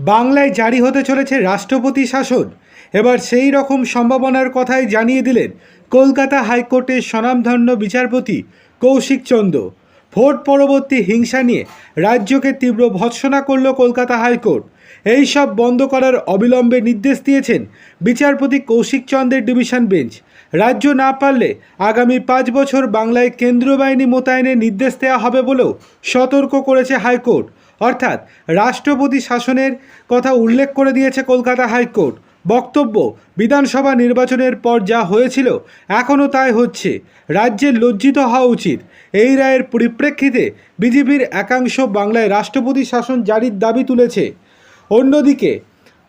বাংলায় জারি হতে চলেছে রাষ্ট্রপতি শাসন। এবার সেই রকম সম্ভাবনার কথাই জানিয়ে দিলেন কলকাতা হাইকোর্টের স্বনামধন্য বিচারপতি কৌশিক চন্দ্র ভোট পরবর্তী হিংসা নিয়ে রাজ্যকে তীব্র ভৎসনা করল কলকাতা হাইকোর্ট। এই সব বন্ধ করার অবিলম্বে নির্দেশ দিয়েছেন বিচারপতি কৌশিক চন্দ্রের ডিভিশন বেঞ্চ। রাজ্য না পারলে আগামী পাঁচ বছর বাংলায় কেন্দ্রীয় বাহিনী মোতায়েনের নির্দেশ দেওয়া হবে বলেও সতর্ক করেছে হাইকোর্ট। অর্থাৎ রাষ্ট্রপতি শাসনের কথা উল্লেখ করে দিয়েছে কলকাতা হাইকোর্ট। বক্তব্য, বিধানসভা নির্বাচনের পর যা হয়েছিল, এখনও তাই হচ্ছে। রাজ্যের লজ্জিত হওয়া উচিত। এই রায়ের পরিপ্রেক্ষিতে বিজেপির একাংশ বাংলায় রাষ্ট্রপতি শাসন জারির দাবি তুলেছে। অন্যদিকে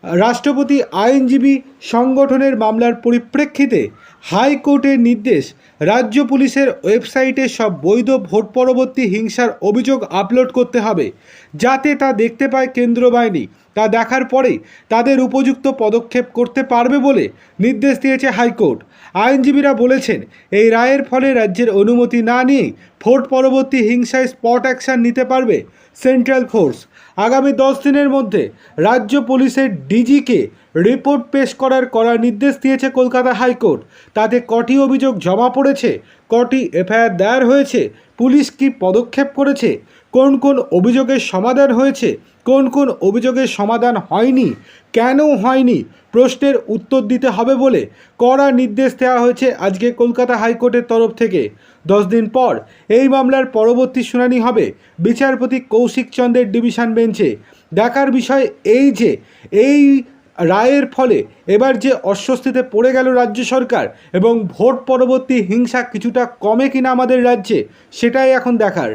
রাষ্ট্রপতি আইনজীবী সংগঠনের মামলার পরিপ্রেক্ষিতে হাইকোর্টের নির্দেশ, রাজ্য পুলিশের ওয়েবসাইটে সব বৈধ ভোট পরবর্তী হিংসার অভিযোগ আপলোড করতে হবে, যাতে তা দেখতে পায় কেন্দ্র বাহিনী তা দেখার পরেই তাদের উপযুক্ত পদক্ষেপ করতে পারবে বলে নির্দেশ দিয়েছে হাইকোর্ট। আইনজীবীরা বলেছেন, এই রায়ের ফলে রাজ্যের অনুমতি না নিয়ে ভোট পরবর্তী হিংসায় স্পট অ্যাকশন নিতে পারবে সেন্ট্রাল ফোর্স। আগামী দশ দিনের মধ্যে রাজ্য পুলিশের ডিজিকে রিপোর্ট পেশ করার করার নির্দেশ দিয়েছে কলকাতা হাইকোর্ট। তাতে কটি অভিযোগ জমা পড়েছে, কটি এফআইআর দায়ের হয়েছে, পুলিশ কি পদক্ষেপ করেছে কোন কোন অভিযোগের সমাধান হয়েছে? কোন কোন অভিযোগের সমাধান হয়নি? কেন হয়নি? প্রশ্নের উত্তর দিতে হবে বলে কড়া নির্দেশ দেওয়া হয়েছে আজকে কলকাতা হাইকোর্টের তরফ থেকে। দশ দিন পর এই মামলার পরবর্তী শুনানি হবে বিচারপতি কৌশিক চন্দ্রের ডিভিশন বেঞ্চে। দেখার বিষয় এই যে, এই রায়ের ফলে এবার যে অস্বস্তিতে পড়ে গেল রাজ্য সরকার এবং ভোট পরবর্তী হিংসা কিছুটা কমে কিনা আমাদের রাজ্যে, সেটাই এখন দেখার।